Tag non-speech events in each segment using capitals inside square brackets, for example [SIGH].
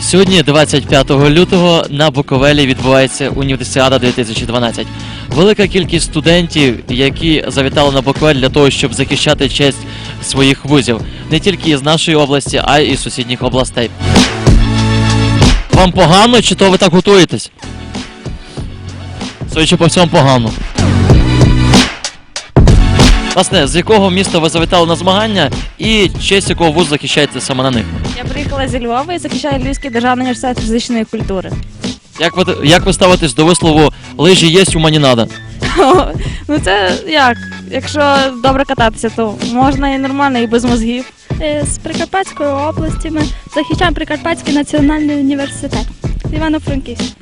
Сьогодні, 25 лютого, на Буковелі відбувається Універсіада 2012. Велика кількість студентів, які завітали на Буковель для того, щоб захищати честь своїх вузів, не тільки із нашої області, а й із сусідніх областей. Вам погано чи то ви так готуєтесь? Судячи по всьому погано. Власне, з якого міста ви завітали на змагання і честь якого вуз захищаєте саме на них? Я приїхала зі Львова і захищаю Львівський державний університет фізичної культури. Як ви, як ви ставитесь до вислову лижі єсть, ума не надо? ну це як? Якщо добре кататися, то можна і нормально, і без мозгів. Е, з Прикарпатської області. Ми захищаємо Прикарпатський національний університет. Івано-Франківськ.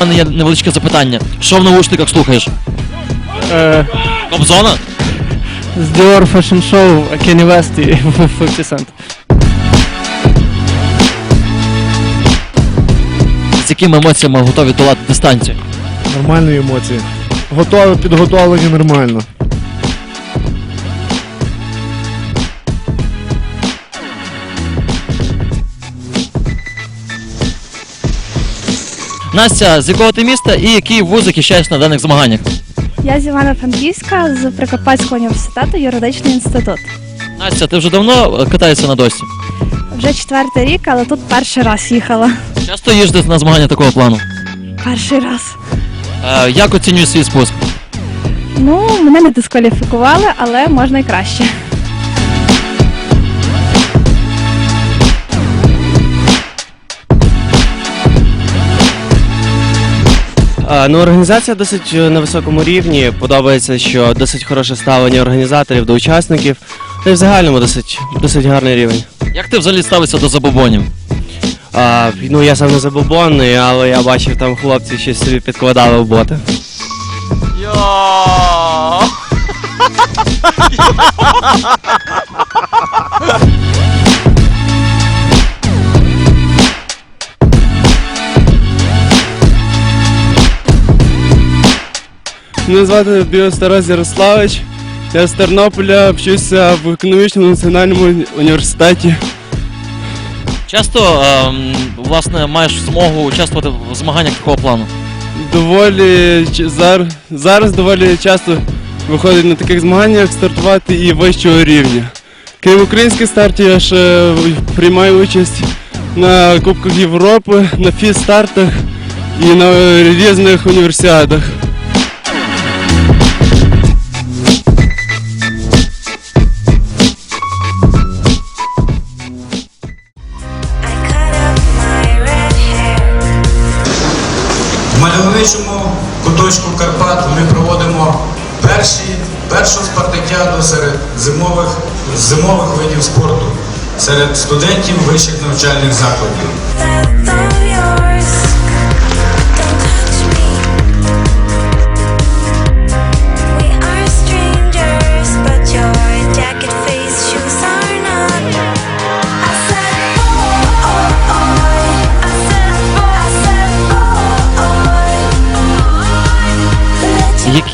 У мене є невеличке запитання. Що в наушниках слухаєш? Е, Кобзона? з Dior Fashion Show Kanye West і [LAUGHS] 50 Cent. З якими емоціями готові долати дистанцію? Нормальні емоції. Готові, підготовлені нормально. Настя, з якого ти міста і який вуз захищаєш на даних змаганнях? Я з Івана Франківська з Прикарпатського університету, юридичний інститут. Настя, ти вже давно е, катаєшся на досі? Вже четвертий рік, але тут перший раз їхала. Часто їздиш на змагання такого плану? Перший раз. Е, як оцінюєш свій спуск? Ну, мене не дискваліфікували, але можна і краще. Ну, організація досить е, на високому рівні. Подобається, що досить хороше ставлення організаторів до учасників. Та й в загальному досить, досить гарний рівень. Як ти взагалі ставишся до забобонів? А, ну, я сам не забобонний, але я бачив, там хлопці щось собі підкладали в боти. [LAUGHS] [LAUGHS] [LAUGHS] Мене звати Біостарас Ярославич. Я з Тернополя вчуся в економічному національному університеті. Часто ем, власне маєш змогу участвувати в змаганнях такого плану? Доволі ч- зар- зараз доволі часто виходить на таких змаганнях стартувати і вищого рівня. Крім українських стартів, я ще приймаю участь на Кубках Європи, на фіз-стартах і на різних універсіадах. Куточку Карпат ми проводимо перші, першу спартакіаду серед зимових, зимових видів спорту серед студентів вищих навчальних закладів.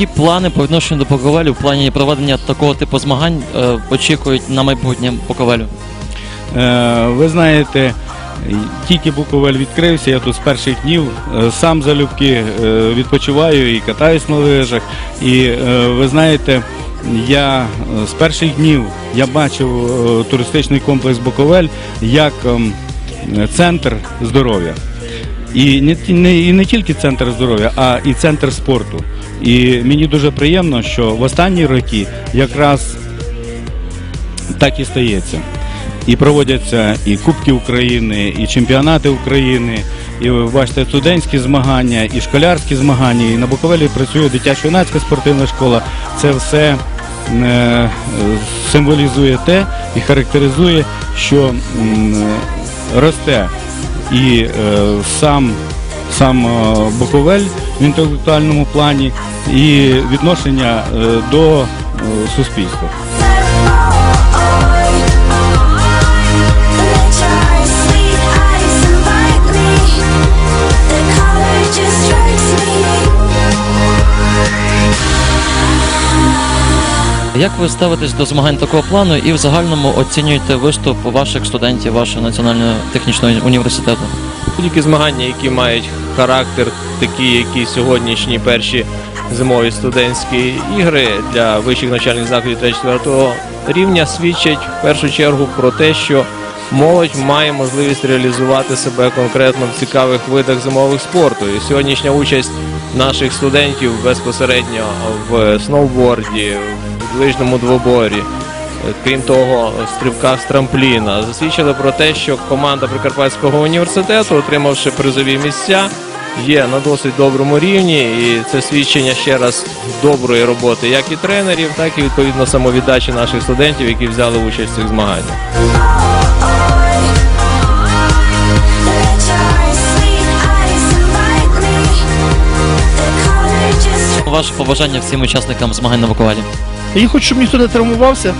Які плани по відношенню до Буковелю в плані проведення такого типу змагань е, очікують на майбутнє Буковелю? Е, Ви знаєте, тільки Буковель відкрився, я тут з перших днів е, сам залюбки е, відпочиваю і катаюсь на лижах. І е, ви знаєте, я е, з перших днів я бачив е, туристичний комплекс Буковель як ем, центр здоров'я. І не, не, і не тільки центр здоров'я, а і центр спорту. І мені дуже приємно, що в останні роки якраз так і стається. І проводяться і Кубки України, і чемпіонати України, і ви бачите студентські змагання, і школярські змагання. І на Буковелі працює дитячо-юнацька спортивна школа. Це все е, символізує те і характеризує, що м, росте і е, сам сам е, Буковель в інтелектуальному плані і відношення е, до е, суспільства. Як ви ставитесь до змагань такого плану і в загальному оцінюєте виступ ваших студентів вашого національного технічного університету? Будь-які змагання, які мають характер, такі, які сьогоднішні перші зимові студентські ігри для вищих навчальних закладів 3-4 рівня, свідчать в першу чергу про те, що молодь має можливість реалізувати себе конкретно в цікавих видах зимових спорту. І сьогоднішня участь наших студентів безпосередньо в сноуборді, в лижному двоборі, Крім того, стрибках з трампліна засвідчили про те, що команда Прикарпатського університету, отримавши призові місця, є на досить доброму рівні, і це свідчення ще раз доброї роботи як і тренерів, так і відповідно самовіддачі наших студентів, які взяли участь в цих змаганнях. Ваше побажання всім учасникам змагань на Буковелі? Я хочу, щоб ніхто не травмувався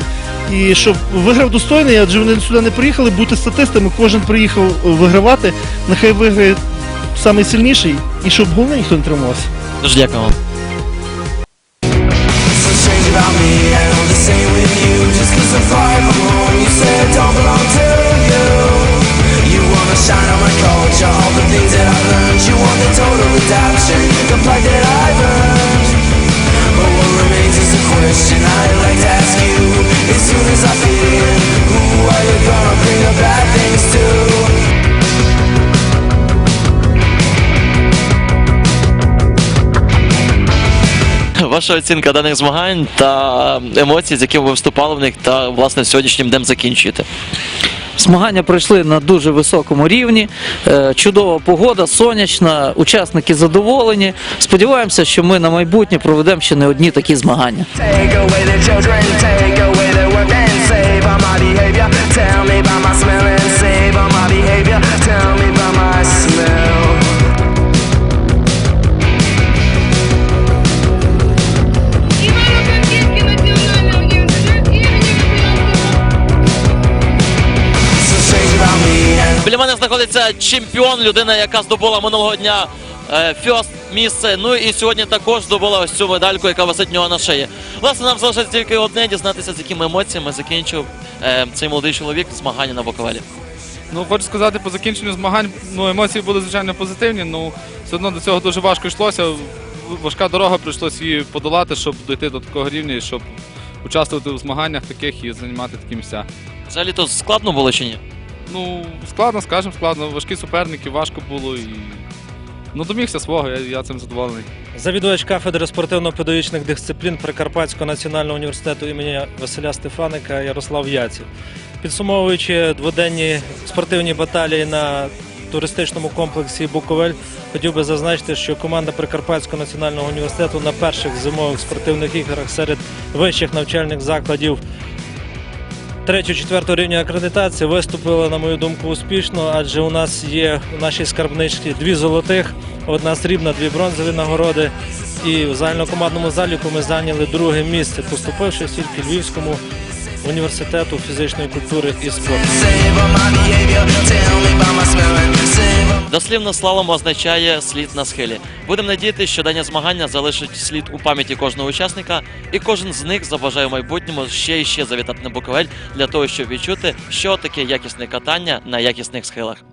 і щоб виграв достойний, адже вони сюди не приїхали бути статистами. Кожен приїхав вигравати. Нехай виграє найсильніший і щоб головне ніхто не травмувався. Дуже дякую вам. Ваша оцінка даних змагань та емоцій, з якими ви вступали в них, та власне сьогоднішнім днем закінчуєте. Змагання пройшли на дуже високому рівні. Е, Чудова погода, сонячна, учасники задоволені. Сподіваємося, що ми на майбутнє проведемо ще не одні такі змагання. Take away the children, take away the work and save on my behavior. Tell me by my smell Знаходиться чемпіон, людина, яка здобула минулого дня е, фьост місце. Ну і сьогодні також здобула ось цю медальку, яка висить в нього на шиї. Власне, нам залишається тільки одне дізнатися, з якими емоціями закінчив е, цей молодий чоловік змагання на Буковелі. Ну, хочу сказати, по закінченню змагань ну, емоції були звичайно позитивні, ну все одно до цього дуже важко йшлося. Важка дорога прийшлося її подолати, щоб дійти до такого рівня і щоб участвувати у змаганнях таких і займати такі місця. Взагалі то складно було чи ні? Ну, складно, скажемо, складно. Важкі суперники, важко було і. Ну, домігся свого, я, я цим задоволений. Завідувач кафедри спортивно-педагогічних дисциплін Прикарпатського національного університету імені Василя Стефаника Ярослав Яців. Підсумовуючи дводенні спортивні баталії на туристичному комплексі Буковель, хотів би зазначити, що команда Прикарпатського національного університету на перших зимових спортивних іграх серед вищих навчальних закладів 3-4 рівня акредитації виступила, на мою думку, успішно, адже у нас є у нашій скарбничці дві золотих, одна срібна, дві бронзові нагороди. І в загальнокомандному заліку ми зайняли друге місце, поступивши тільки Львівському університету фізичної культури і спорту. Дослівно слалом означає слід на схилі. Будемо надіятися, що дані змагання залишить слід у пам'яті кожного учасника, і кожен з них забажає в майбутньому ще і ще завітати на Буковель для того, щоб відчути, що таке якісне катання на якісних схилах.